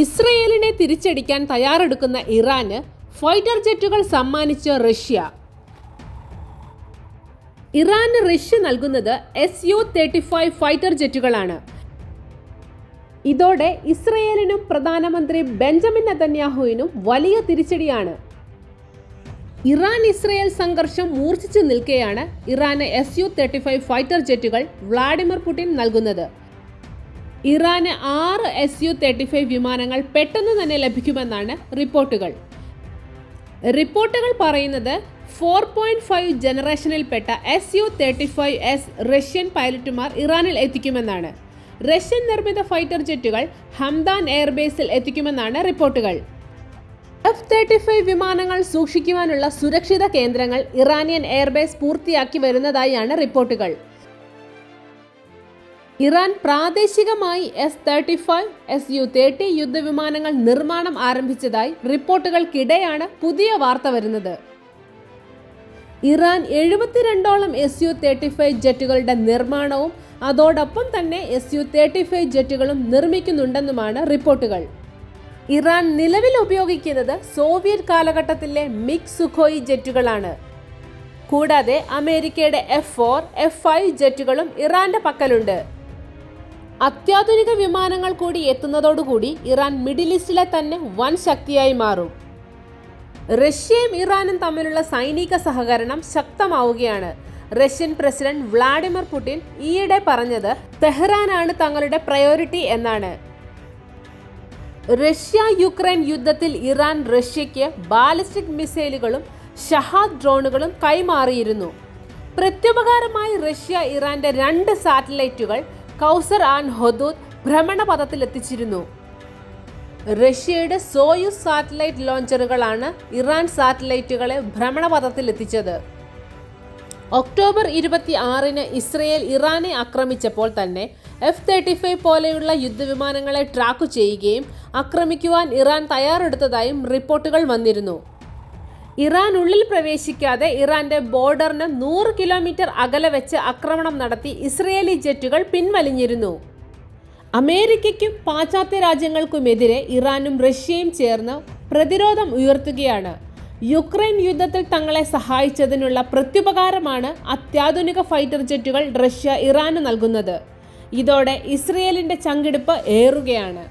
ഇസ്രയേലിനെ തിരിച്ചടിക്കാൻ തയ്യാറെടുക്കുന്ന ഇറാന് ഫൈറ്റർ ജെറ്റുകൾ സമ്മാനിച്ച് റഷ്യ. ഇറാന് റഷ്യ നൽകുന്നത് S U thirty five fighter ജെറ്റുകളാണ്. ഇതോടെ ഇസ്രയേലിനും പ്രധാനമന്ത്രി ബെഞ്ചമിൻ നതന്യാഹുവിനും വലിയ തിരിച്ചടിയാണ്. ഇറാൻ ഇസ്രയേൽ സംഘർഷം മൂർച്ഛിച്ചു നിൽക്കെയാണ് ഇറാന് S U thirty five fighter ജെറ്റുകൾ Vladimir Putin നൽകുന്നത്. ഇറാന് ആറ് എസ് യു തേർട്ടി ഫൈവ് വിമാനങ്ങൾ പെട്ടെന്ന് തന്നെ ലഭിക്കുമെന്നാണ് റിപ്പോർട്ടുകൾ. റിപ്പോർട്ടുകൾ പറയുന്നത് four point five ജനറേഷനിൽപ്പെട്ട S U thirty five S Russian പൈലറ്റുമാർ ഇറാനിൽ എത്തിക്കുമെന്നാണ്. റഷ്യൻ നിർമ്മിത ഫൈറ്റർ ജെറ്റുകൾ ഹംദാൻ എയർബേസിൽ എത്തിക്കുമെന്നാണ് റിപ്പോർട്ടുകൾ. എഫ് തേർട്ടി ഫൈവ് വിമാനങ്ങൾ സൂക്ഷിക്കുവാനുള്ള സുരക്ഷിത കേന്ദ്രങ്ങൾ ഇറാനിയൻ എയർബേസ് പൂർത്തിയാക്കി വരുന്നതായാണ് റിപ്പോർട്ടുകൾ. ഇറാൻ പ്രാദേശികമായി S thirty five S U thirty യുദ്ധവിമാനങ്ങൾ നിർമ്മാണം ആരംഭിച്ചതായി റിപ്പോർട്ടുകൾക്കിടെയാണ് പുതിയ വാർത്ത വരുന്നത്. ഇറാൻ എഴുപത്തിരണ്ടോളം എസ് യു തേർട്ടി ഫൈവ് ജെറ്റുകളുടെ നിർമ്മാണവും അതോടൊപ്പം തന്നെ എസ് യു തേർട്ടി ഫൈവ് ജെറ്റുകളും നിർമ്മിക്കുന്നുണ്ടെന്നുമാണ് റിപ്പോർട്ടുകൾ. ഇറാൻ നിലവിൽ ഉപയോഗിക്കുന്നത് സോവിയറ്റ് കാലഘട്ടത്തിലെ മിക് സുഖോയി ജെറ്റുകളാണ്. കൂടാതെ അമേരിക്കയുടെ എഫ് ഫോർ എഫ് ഫൈവ് ജെറ്റുകളും ഇറാന്റെ പക്കലുണ്ട്. അത്യാധുനിക വിമാനങ്ങൾ കൂടി എത്തുന്നതോടുകൂടി ഇറാൻ മിഡിൽ ഈസ്റ്റിലെ തന്നെ വൻ ശക്തിയായി മാറും. റഷ്യയും ഇറാനും തമ്മിലുള്ള സൈനിക സഹകരണം ശക്തമാവുകയാണ്. റഷ്യൻ പ്രസിഡന്റ് വ്ളാഡിമിർ പുടിൻ ഈയിടെ പറഞ്ഞത് തെഹ്റാനാണ് തങ്ങളുടെ പ്രയോറിറ്റി എന്നാണ്. റഷ്യ യുക്രൈൻ യുദ്ധത്തിൽ ഇറാൻ റഷ്യയ്ക്ക് ബാലിസ്റ്റിക് മിസൈലുകളും ഷഹാദ് ഡ്രോണുകളും കൈമാറിയിരുന്നു. പ്രത്യുപകാരമായി റഷ്യ ഇറാന്റെ രണ്ട് സാറ്റലൈറ്റുകൾ കൗസർ ആൻഡ് ഹൊദൂദ് ഭ്രമണപഥത്തിലെത്തിച്ചിരുന്നു. റഷ്യയുടെ സോയുസ് സാറ്റലൈറ്റ് ലോഞ്ചറുകളാണ് ഇറാൻ സാറ്റലൈറ്റുകളെ ഭ്രമണപഥത്തിലെത്തിച്ചത്. ഒക്ടോബർ ഇരുപത്തി ആറിന് ഇസ്രയേൽ ഇറാനെ ആക്രമിച്ചപ്പോൾ തന്നെ എഫ് തേർട്ടി ഫൈവ് പോലെയുള്ള യുദ്ധവിമാനങ്ങളെ ട്രാക്ക് ചെയ്യുകയും ആക്രമിക്കുവാൻ ഇറാൻ തയ്യാറെടുത്തതായും റിപ്പോർട്ടുകൾ വന്നിരുന്നു. ഇറാൻ ഉള്ളിൽ പ്രവേശിക്കാതെ ഇറാന്റെ ബോർഡറിന് നൂറ് കിലോമീറ്റർ അകലെ വെച്ച് ആക്രമണം നടത്തി ഇസ്രയേലി ജെറ്റുകൾ പിൻവലിഞ്ഞിരുന്നു. അമേരിക്കയ്ക്കും പാശ്ചാത്യ രാജ്യങ്ങൾക്കുമെതിരെ ഇറാനും റഷ്യയും ചേർന്ന് പ്രതിരോധം ഉയർത്തുകയാണ്. യുക്രൈൻ യുദ്ധത്തിൽ തങ്ങളെ സഹായിച്ചതിനുള്ള പ്രത്യുപകാരമാണ് അത്യാധുനിക ഫൈറ്റർ ജെറ്റുകൾ റഷ്യ ഇറാന് നൽകുന്നത്. ഇതോടെ ഇസ്രയേലിന്റെ ചങ്കിടിപ്പ് ഏറുകയാണ്.